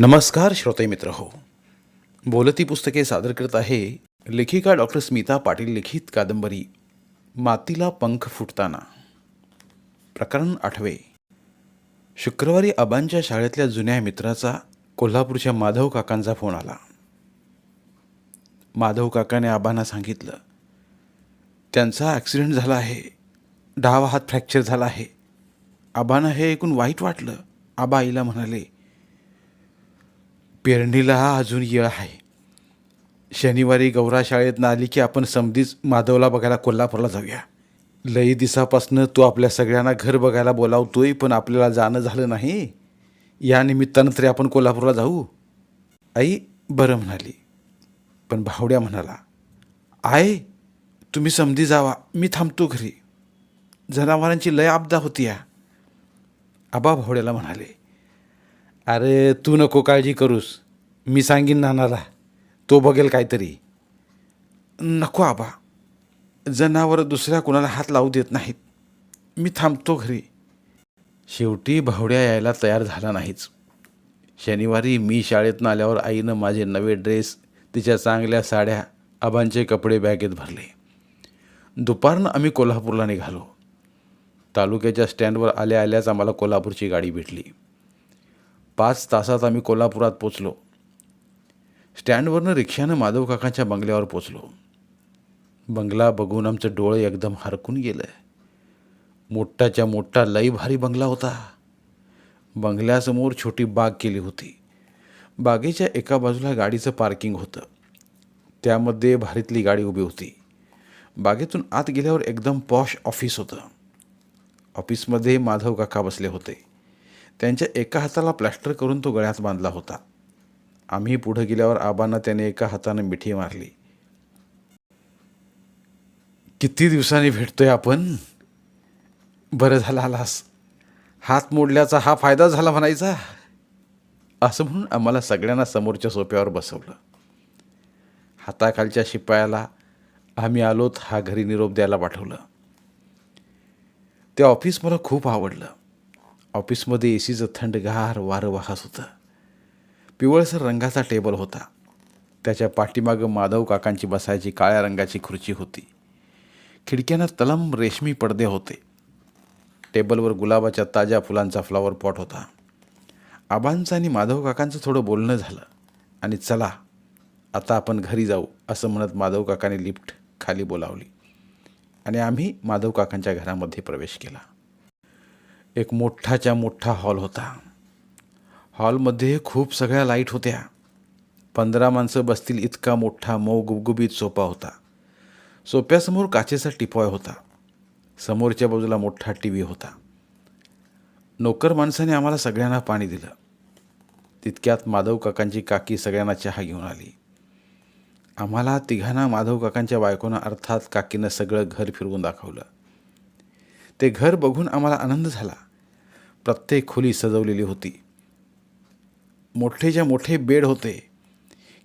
नमस्कार श्रोते मित्र हो. बोलती पुस्तके सादर करत आहे लेखिका डॉक्टर स्मिता पाटील लिखित कादंबरी मातीला पंख फुटताना. प्रकरण आठवे. शुक्रवारी आबांच्या शाळेतल्या जुन्या मित्राचा कोल्हापूरच्या माधव काकांचा फोन आला. माधव काकाने आबांना सांगितलं त्यांचा ॲक्सिडेंट झाला आहे. डावा हात फ्रॅक्चर झाला आहे. आबांना हे ऐकून वाईट वाटलं. आबा आईला म्हणाले पेरणीला अजून येळ आहे. शनिवारी गौरा शाळेत आली की आपण समधीच माधवला बघायला कोल्हापूरला जाऊया. लई दिसापासनं तू आपल्या सगळ्यांना घर बघायला बोलावतोय पण आपल्याला जाणं झालं नाही. या निमित्तानं तरी आपण कोल्हापूरला जाऊ. आई बरं म्हणाली. पण भावड्या म्हणाला आय तुम्ही समधी जावा मी थांबतो घरी. जनावरांची लय आपदा होती या आबा भावड्याला म्हणाले अरे तू नको काळजी करूस. मी सांगीन नानाला. तो बघेल काहीतरी. नको आबा. जनावर दुसऱ्या कुणाला हात लावू देत नाहीत. मी थांबतो घरी. शेवटी भावड्या यायला तयार झाला नाहीच. शनिवारी मी शाळेतनं आल्यावर आईनं माझे नवे ड्रेस तिच्या चांगल्या साड्या आबांचे कपडे बॅगेत भरले. दुपारनं आम्ही कोल्हापूरला निघालो. तालुक्याच्या स्टँडवर आल्या आल्याच आम्हाला कोल्हापूरची गाडी भेटली. पाच तासात आम्ही कोल्हापुरात पोचलो. स्टँडवरनं रिक्षानं माधव काकांच्या बंगल्यावर पोचलो. बंगला बघून आमचं डोळे एकदम हरकून गेलं मोठाच्या मोठा लई भारी बंगला होता. बंगल्यासमोर छोटी बाग केली होती. बागेच्या एका बाजूला गाडीचं पार्किंग होतं. त्यामध्ये भारीतली गाडी उभी होती. बागेतून आत गेल्यावर एकदम पॉश ऑफिस होतं. ऑफिसमध्ये माधव काका बसले होते. त्यांच्या एका हाताला प्लॅस्टर करून तो गळ्यात बांधला होता. आम्ही पुढं गेल्यावर आबांना त्याने एका हातानं मिठी मारली. किती दिवसांनी भेटतोय आपण? बरं झालं आलास. हात मोडल्याचा हा फायदा झाला म्हणायचा. असं म्हणून आम्हाला सगळ्यांना समोरच्या सोप्यावर बसवलं. हाताखालच्या शिपायाला आम्ही आलोत हा घरी निरोप द्यायला पाठवलं. ते ऑफिस मला खूप आवडलं. ऑफिसमध्ये ए सीचं थंडगार वारं वाहत होतं. पिवळसर रंगाचा टेबल होता. त्याच्या पाठीमागं माधव काकांची बसायची काळ्या रंगाची खुर्ची होती. खिडक्यांना तलम रेशमी पडदे होते. टेबलवर गुलाबाच्या ताज्या फुलांचा फ्लॉवर पॉट होता. आबांचं आणि माधव काकांचं थोडं बोलणं झालं. आणि चला आता आपण घरी जाऊ असं म्हणत माधव काकाने लिफ्ट खाली बोलावली. आणि आम्ही माधव काकांच्या घरामध्ये प्रवेश केला. एक मोठाच्या मोठा हॉल होता. हॉलमध्ये खूप सगळ्या लाइट होत्या. पंधरा माणसं बसतील इतका मोठा मऊ गुबगुबीत सोपा होता. सोप्यासमोर काचेचा टिपॉय होता. समोरच्या बाजूला मोठा टी व्ही होता. नोकर माणसाने आम्हाला सगळ्यांना पाणी दिलं. तितक्यात माधव काकांची काकी सगळ्यांना चहा घेऊन आली. आम्हाला तिघांना माधव काकांच्या बायकोनं अर्थात काकीनं सगळं घर फिरवून दाखवलं. ते घर बघून आम्हाला आनंद झाला. प्रत्येक खोली सजवलेली होती. मोठेच्या मोठे बेड होते.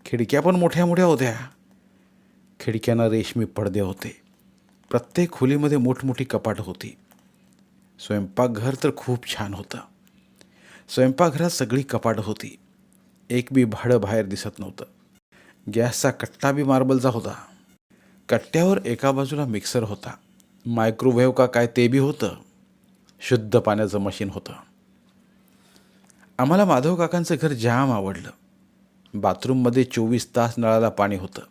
खिडक्या पण मोठ्या मोठ्या होत्या. खिडक्यांना रेशमी पडदे होते. प्रत्येक खोलीमध्ये मोठमोठी कपाट होती. स्वयंपाकघर तर खूप छान होतं. स्वयंपाकघरात सगळी कपाट होती. एक बी भाडं बाहेर दिसत नव्हतं. गॅसचा कट्टा बी मार्बलचा होता. कट्ट्यावर एका बाजूला मिक्सर होता. मायक्रोवेव्ह का काय ते बी होतं. शुद्ध पाण्याचं मशीन होतं. आम्हाला माधव काकांचं घर जाम आवडलं. बाथरूममध्ये चोवीस तास नळाला पाणी होतं.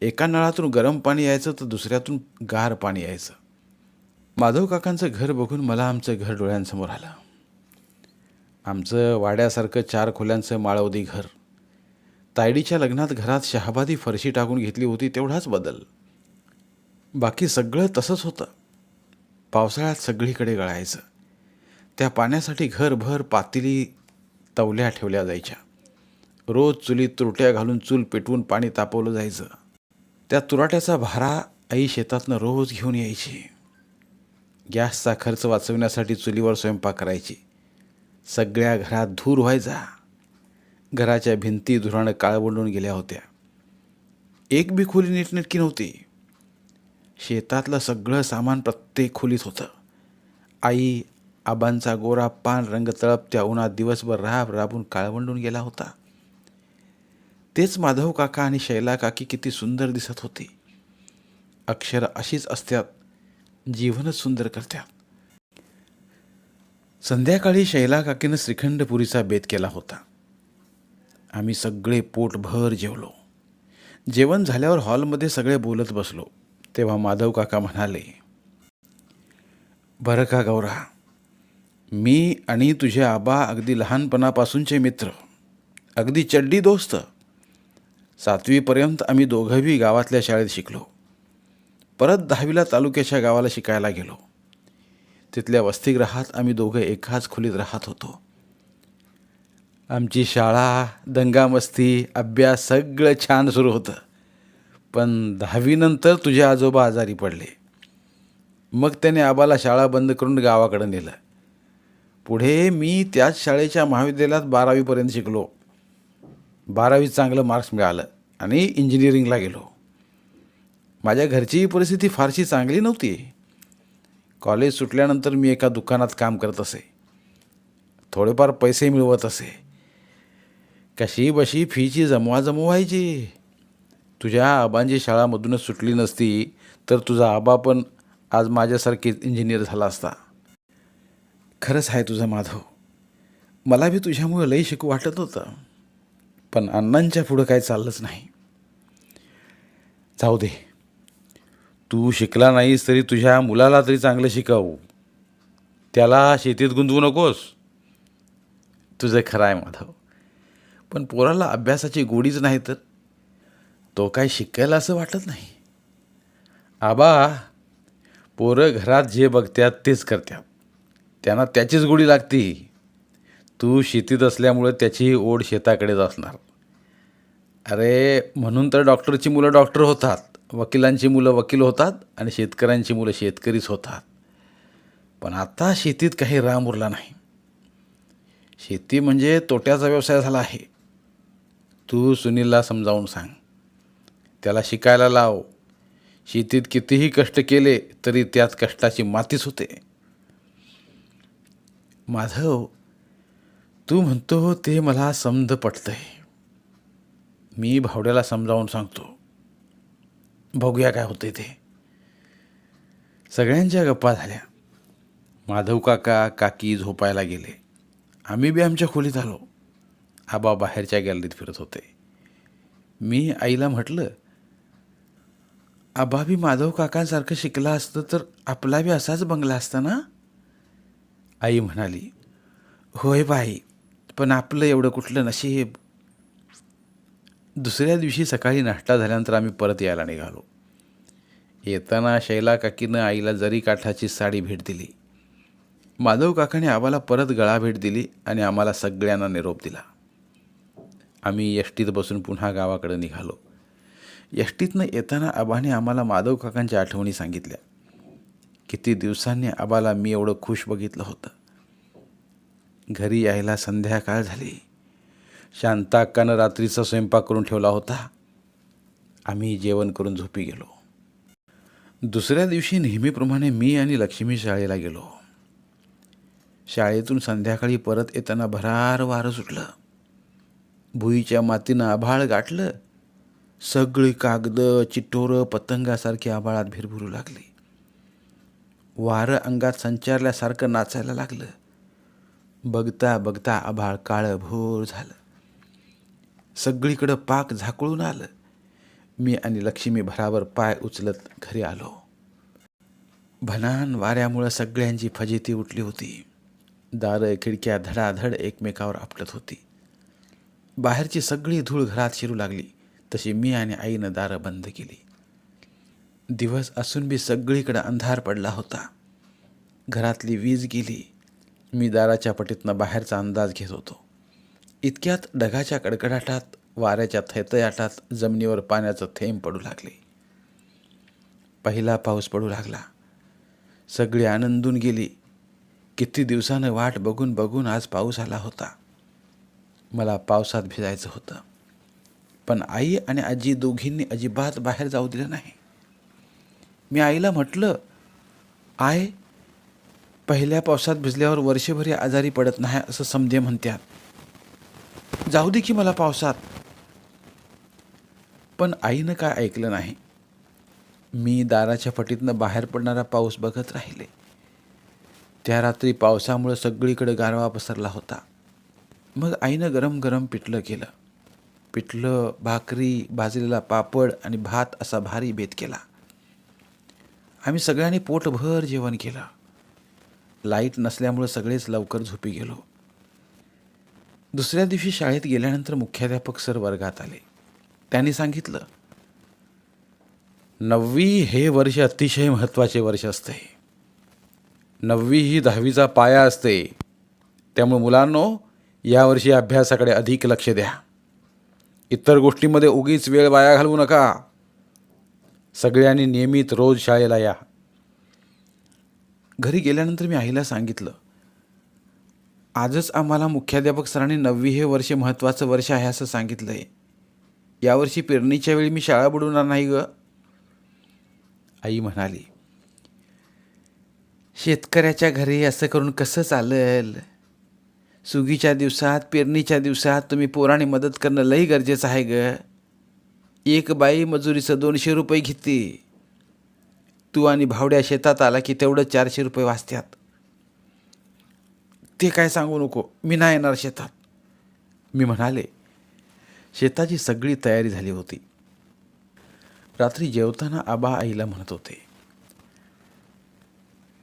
एका नळातून गरम पाणी यायचं तर दुसऱ्यातून गार पाणी यायचं. माधव काकांचं घर बघून मला आमचं घर डोळ्यांसमोर आलं. आमचं वाड्यासारखं चार खोल्यांचं माळवदी घर. तायडीच्या लग्नात घरात शहाबादी फरशी टाकून घेतली होती तेवढाच बदल. बाकी सगळं तसंच होतं. पावसाळ्यात सगळीकडे गळायचं. त्या पाण्यासाठी घरभर पातेली तवल्या ठेवल्या जायच्या. रोज चुलीत तुरट्या घालून चूल पेटवून पाणी तापवलं जायचं. त्या तुराट्याचा भारा आई शेतातनं रोज घेऊन यायची. गॅसचा खर्च वाचवण्यासाठी चुलीवर स्वयंपाक करायची. सगळ्या घरात धूर व्हायचा. घराच्या भिंती धुरानं काळवंडून गेल्या होत्या. एक बी खोली नीटनेटकी नव्हती. शेतातलं सगळं सामान प्रत्येक खोलीत होतं. आई आबांचा गोरा पान रंग तळपत्या उन्हात दिवसभर राब राबून काळवंडून गेला होता. तेच माधव काका आणि शैला काकी किती सुंदर दिसत होते. अक्षर अशीच असतात जीवनच सुंदर करत्यात संध्याकाळी शैला काकीनं श्रीखंडपुरीचा बेत केला होता. आम्ही सगळे पोटभर जेवलो. जेवण झाल्यावर हॉलमध्ये सगळे बोलत बसलो. तेव्हा माधव काका म्हणाले बरं का गौरा मी आणि तुझे आबा अगदी लहानपणापासूनचे मित्र अगदी चड्डी दोस्त. सातवीपर्यंत आम्ही दोघंही गावातल्या शाळेत शिकलो. परत दहावीला तालुक्याच्या गावाला शिकायला गेलो. तिथल्या वसतिगृहात आम्ही दोघं एकाच खोलीत राहत होतो. आमची शाळा दंगामस्ती अभ्यास सगळं छान सुरू होतं. पण दहावीनंतर तुझे आजोबा आजारी पडले. मग त्याने आबाला शाळा बंद करून गावाकडं नेलं. पुढे मी त्याच शाळेच्या महाविद्यालयात बारावीपर्यंत शिकलो. बारावीत चांगलं मार्क्स मिळालं आणि इंजिनिअरिंगला गेलो. माझ्या घरचीही परिस्थिती फारशी चांगली नव्हती. कॉलेज सुटल्यानंतर मी एका दुकानात काम करत असे. थोडेफार पैसे मिळवत असे. कशी बशी फीची जमवा जमवायची तुझ्या आबांची शाळामधूनच सुटली नसती तर तुझा आबा पण आज माझ्यासारखीच इंजिनियर झाला असता. खरंच आहे तुझा माधव. मला बी तुझ्यामुळे लई शिकू वाटत होतं पण अण्णांच्या पुढं काय चाललंच नाही. जाऊ दे. तू शिकला नाहीस तरी तुझ्या मुलाला तरी चांगलं शिकावू. त्याला शेतीत गुंतवू नकोस. तुझं खरं आहे माधव. पण पोराला अभ्यासाची गोडीच नाही तर? तो काय शिकायला असं वाटत नाही. आबा पोरं घरात जे बघतात तेच करतात त्यांना त्याचीच गोडी लागती. तू शेतीत असल्यामुळे त्याची ओढ शेताकडेच असणार. अरे म्हणून तर डॉक्टरची मुलं डॉक्टर होतात. वकिलांची मुलं वकील होतात आणि शेतकऱ्यांची मुलं शेतकरीच होतात. पण आता शेतीत काही राम उरला नाही. शेती म्हणजे तोट्याचा व्यवसाय झाला आहे. तू सुनीलला समजावून सांग. त्याला शिकायला लाव. शेतीत कितीही कष्ट केले तरी त्यात कष्टाची मातीच होते. माधव तू म्हणतो ते मला समज पटतंय. मी भावड्याला समजावून सांगतो. बघूया काय होते ते. सगळ्यांच्या गप्पा झाल्या. माधव काका काकी झोपायला गेले. आम्ही बी आमच्या खोलीत आलो. आबा बाहेरच्या गॅलरीत फिरत होते. मी आईला म्हटलं आबा बी माधव काकांसारखं शिकला असतं तर आपला बी असाच बंगला असता ना? आई म्हणाली होय बाई पण आपलं एवढं कुठलं नशीब? दुसऱ्या दिवशी सकाळी नाश्ता झाल्यानंतर आम्ही परत यायला निघालो. येताना शैला काकीनं आईला जरी काठाची साडी भेट दिली. माधव काकाने आम्हाला परत गळा भेट दिली आणि आम्हाला सगळ्यांना निरोप दिला. आम्ही यष्टीत बसून पुन्हा गावाकडे निघालो. यष्टीतनं येताना आबाने आम्हाला माधव काकांच्या आठवणी सांगितल्या. किती दिवसांनी आबाला मी एवढं खुश बघितलं होतं. घरी यायला संध्याकाळ झाली. शांता अक्कानं रात्रीचा स्वयंपाक करून ठेवला होता. आम्ही जेवण करून झोपी गेलो. दुसऱ्या दिवशी नेहमीप्रमाणे मी आणि लक्ष्मी शाळेला गेलो. शाळेतून संध्याकाळी परत येताना भरार वारं सुटलं. भुईच्या मातीनं आभाळ गाठलं. सगळी कागदं चिठोरं पतंगासारखी आभाळात भिरभुरू लागली. वारं अंगात संचारल्यासारखं नाचायला लागलं. बघता बघता आभाळ काळं भोर झालं. सगळीकडं पाक झाकळून आलं. मी आणि लक्ष्मी भरावर पाय उचलत घरी आलो. भनान वाऱ्यामुळं सगळ्यांची फजिती उठली होती. दारं खिडक्या धडाधड एकमेकावर आपटत होती. बाहेरची सगळी धूळ घरात शिरू लागली. तशी मी आणि आईनं दारं बंद केली. दिवस असून बी सगळीकडं अंधार पडला होता. घरातली वीज गेली. मी दाराच्या पटीतनं बाहेरचा अंदाज घेत होतो. इतक्यात ढगाच्या कडकडाटात वाऱ्याच्या थैतयाटात जमिनीवर पाण्याचं थेंब पडू लागले. पहिला पाऊस पडू लागला. सगळी आनंदून गेली. किती दिवसानं वाट बघून बघून आज पाऊस आला होता. मला पावसात भिजायचं होतं. पण आई आणि आजी दोघींनी अजिबात बाहेर जाऊ दिलं नाही. मी आईला म्हटलं आय पहिल्या पावसात भिजल्यावर वर्षभरी आजारी पडत नाही असं समजे म्हणतात जाऊ दे की मला पावसात. पण आईनं काय ऐकलं नाही. मी दाराच्या फटीतनं बाहेर पडणारा पाऊस बघत राहिले. त्या रात्री पावसामुळे सगळीकडे गारवा पसरला होता. मग आईनं गरम गरम पिठलं केलं. पिठलं भाकरी भाजलेला पापड आणि भात असा भारी बेत केला. आम्ही सगळ्यांनी पोटभर जेवण केलं. लाइट नसल्यामुळं सगळेच लवकर झोपी गेलो. दुसऱ्या दिवशी शाळेत गेल्यानंतर मुख्याध्यापक सर वर्गात आले. त्यांनी सांगितलं नववी हे वर्ष अतिशय महत्त्वाचे वर्ष असते. नववी ही दहावीचा पाया असते. त्यामुळे मुलांनो यावर्षी अभ्यासाकडे अधिक लक्ष द्या. इतर गोष्टीमध्ये उगीच वेळ वाया घालवू नका. सगळ्यांनी नियमित रोज शाळेला या. घरी गेल्यानंतर मी आईला सांगितलं आजच आम्हाला मुख्याध्यापक सरांनी नववी हे वर्ष महत्त्वाचं वर्ष आहे असं सांगितलं आहे यावर्षी पेरणीच्या वेळी मी शाळा बुडवणार नाही ग. आई म्हणाली शेतकऱ्याच्या घरी असं करून कसं चालेल? सुगीच्या दिवसात पेरणीच्या दिवसात तुम्ही पोराने मदत करणं लई गरजेचं आहे ग. एक बाई मजुरीचं दोनशे रुपये घेते. तू आणि भावड्या शेतात आला की तेवढं चारशे रुपये वाचत्यात. ते काय सांगू नको मी नाही येणार शेतात. मी म्हणाले शेताची सगळी तयारी झाली होती. रात्री जेवताना आबा आईला म्हणत होते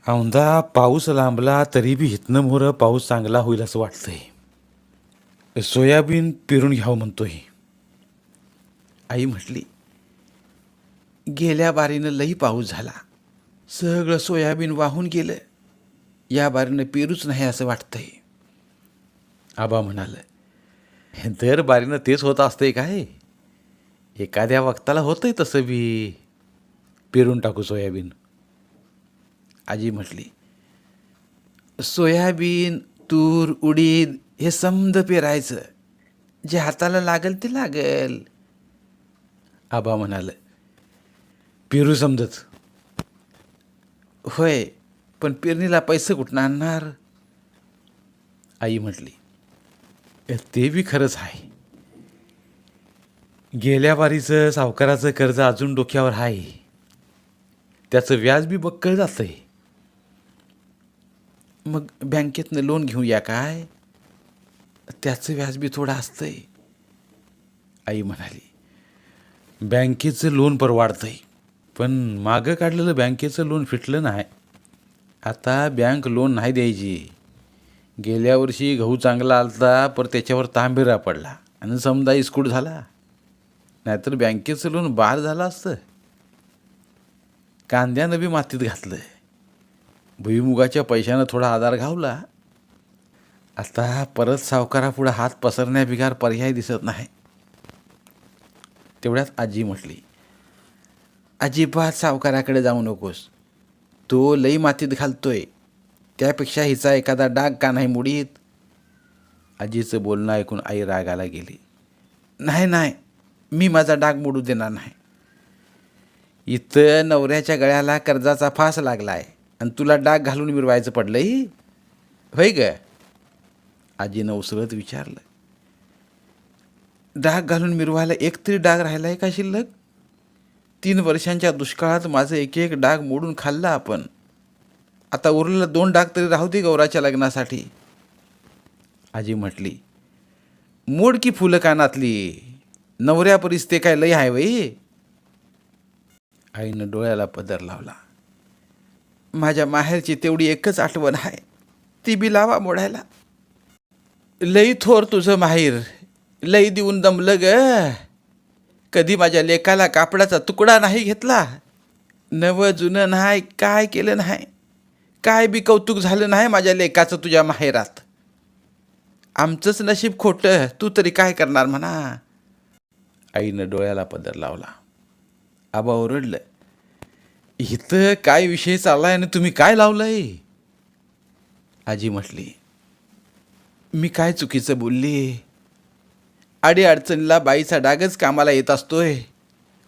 औंदा पाऊस लांबला तरी बी हितनं मोरं पाऊस चांगला होईल असं वाटतंय. सोयाबीन पेरून घ्यावं म्हणतोय. आई म्हटली गेल्या बारीनं लई पाऊस झाला. सगळं सोयाबीन वाहून गेलं. या बारीनं पेरूच नाही असं वाटतंय. आबा म्हणाल दर बारीनं तेच होत असतंय काय? एखाद्या वक्ताला होतंय तसं बी. पेरून टाकू सोयाबीन. आजी म्हटली सोयाबीन तूर उडीद हे समद पेरायचं. जे हाताला लागेल ते लागल. आबा म्हणाल पेरू समजत होय पण पेरणीला पैसे कुठनं आणणार? आई म्हटली ते बी खरंच आहे. गेल्या वारीचं सावकाराचं कर्ज अजून डोक्यावर आहे. त्याचं व्याज बी बक्कळ जातंय. मग बँकेतनं लोन घेऊया काय? त्याचं व्याज बी थोडं असतंय. आई म्हणाली बँकेचं लोन परवाडतंय पण मागं काढलेलं बँकेचं लोन फिटलं नाही. आता बँक लोन नाही द्यायची. गेल्या वर्षी गहू चांगला आलता पर त्याच्यावर तांबेरा पडला आणि समजा इस्कूट झाला. नाहीतर बँकेचं लोन बाहेर झालं असतं. कांद्यानं बी मातीत घातलं भुईमुगाच्या पैशानं थोडा आधार घावला आता परत सावकारापुढं हात पसरण्याबिगार पर्याय दिसत नाही. तेवढ्यात आजी म्हटली अजिबात सावकाराकडे जाऊ नकोस. तो लई मातीत घालतोय. त्यापेक्षा हिचा एखादा डाग का नाही मुडीत? आजीचं बोलणं ऐकून आई रागाला गेली. नाही नाही मी माझा डाग मोडू देणार नाही. इथं नवऱ्याच्या गळ्याला कर्जाचा फास लागला आहे आणि तुला डाग घालून मिरवायचं पडलंय? होय ग? आजीनं उसळत विचारलं. डाग घालून मिरवायला एक तरी डाग राहिला आहे का शिल्लक? तीन वर्षांच्या दुष्काळात माझं एक एक डाग मोडून खाल्ला आपण. आता उरलेला दोन डाग तरी राहू दे गौराच्या लग्नासाठी. आजी म्हटली मोड की फुलं कानातली. नवऱ्यापरीस ते काय लय आहे वई आईनं डोळ्याला पदर लावला. माझ्या माहेरची तेवढी एकच आठवण आहे. ती बी लावा मोडायला. लई थोर तुझं माहीर. लई देऊन दमलं ग. कधी माझ्या लेकाला कापडाचा तुकडा नाही घेतला. नवं जुनं नाही काय केलं नाही. काय बी कौतुक झालं नाही माझ्या लेकाचं तुझ्या माहेरात. आमचंच नशीब खोटं. तू तरी काय करणार म्हणा. आईनं डोळ्याला पदर लावला. आबा ओरडलं. इथं काय विषय चाललाय आणि तुम्ही काय लावलंय? आजी म्हटली मी काय चुकीचं बोलली? आडी अडचणीला बाईचा डागच कामाला येत असतोय.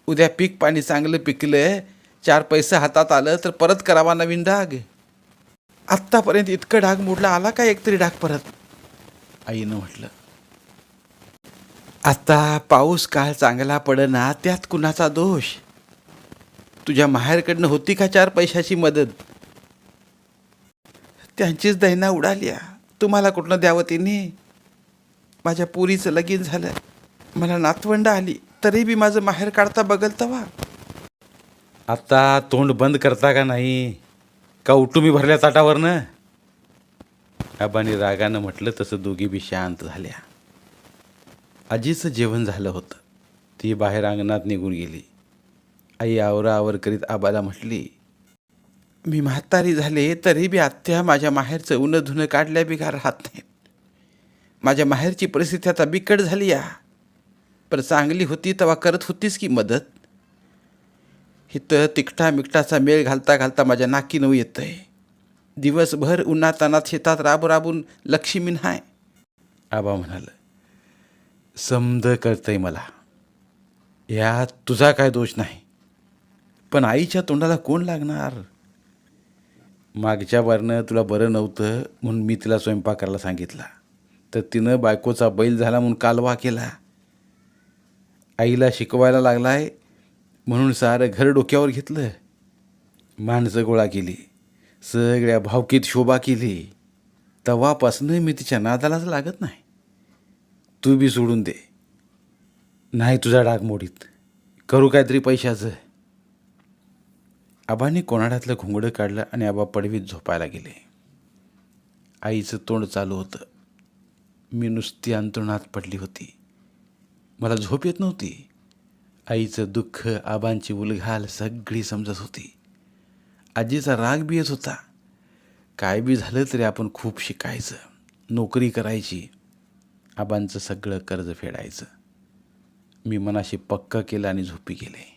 उद्या पीक पाणी चांगलं पिकलं चार पैसे हातात आलं तर परत करावा नवीन डाग. आत्तापर्यंत इतकं डाग मोडला आला का एकतरी डाग परत? आईनं म्हटलं आता पाऊस काळ चांगला पडना त्यात कुणाचा दोष? तुझ्या माहेरकडनं होती का चार पैशाची मदत? त्यांचीच दैना उडाल्या. तुम्हाला कुठनं द्यावं तिने माझ्या पुरीचं लगीन झालं. मला नातवंड आली. तरी बी माझं माहेर काढता बघल तवा आता तोंड बंद करता का नाही? का उठू मी भरल्या ताटावरनं? आबाने रागानं म्हटलं तसं दोघी बी शांत झाल्या. आजीचं जेवण झालं होतं. ती बाहेर अंगणात निघून गेली. आई आवरावर करीत आबाला म्हटली मी म्हातारी झाले तरी बी आत्या माझ्या माहेरचं उनं धुणं काढल्या बिघार राहत नाहीत. माझ्या माहेरची परिस्थिती आता बिकट झाली या. पण चांगली होती तेव्हा करत होतीस की मदत? इथं तिकटा मिकटाचा मेळ घालता घालता माझ्या नाकी नऊ आहे दिवसभर उन्हातानात शेतात राबू राबून लक्ष्मी नाही आबा म्हणाल समद करतंय मला. यात तुझा काय दोष नाही. पण आईच्या तोंडाला कोण लागणार? मागच्या वारनं तुला बरं नव्हतं म्हणून मी तिला स्वयंपाक करायला सांगितला. तर तिनं बायकोचा बैल झाला म्हणून कालवा केला. आईला शिकवायला लागलाय म्हणून सारं घर डोक्यावर घेतलं. माणसं गोळा केली. सगळ्या भावकीत शोभा केली. तवापासनं मी तिच्या नादालाच लागत नाही. तू बी सोडून दे. नाही तुझा डाग मोडीत. करू काहीतरी पैशाचं. आबाने कोणाड्यातलं घुंगडं काढलं आणि आबा पडवीत झोपायला गेले. आईचं तोंड चालू होतं. मी नुसती अंतरुणात पडली होती. मला झोप येत नव्हती. आईचं दुःख आबांची उलघाल सगळी समजत होती. आजीचा राग बी येत होता. काय बी झालं तरी आपण खूप शिकायचं. नोकरी करायची. आबांचं सगळं कर्ज फेडायचं. मी मनाशी पक्क केलं आणि झोपी गेले.